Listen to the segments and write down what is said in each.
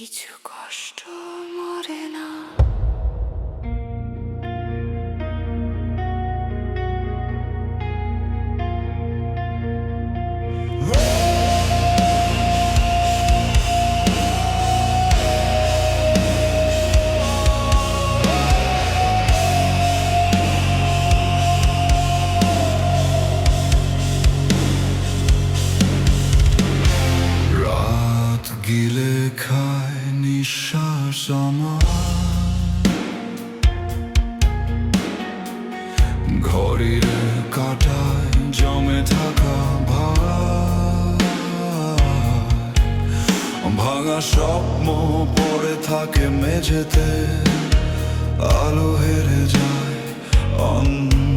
কিছু কষ্ট মরে না। ঘরের কাটায় জমে থাকা ভাঙা স্বপ্ন পড়ে থাকে মেঝেতে আলো হেরে যায় অন্ধ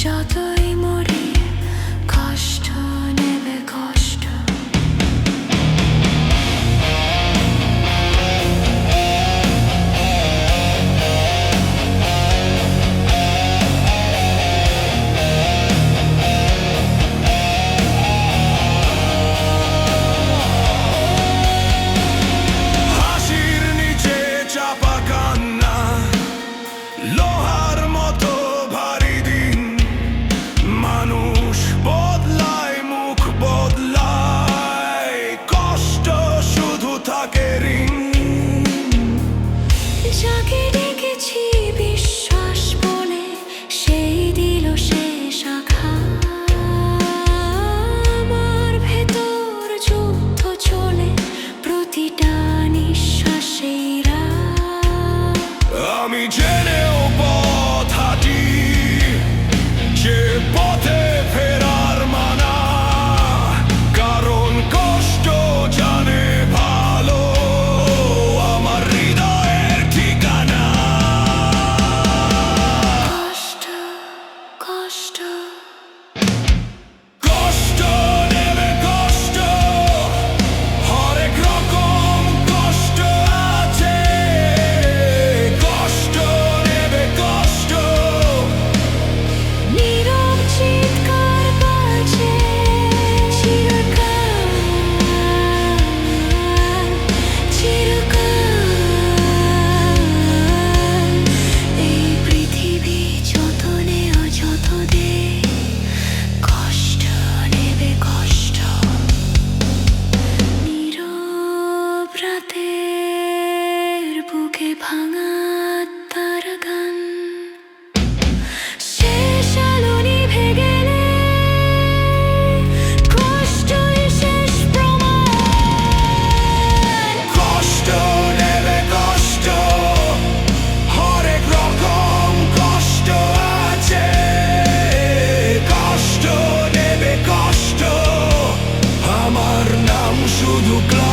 笑的。glow.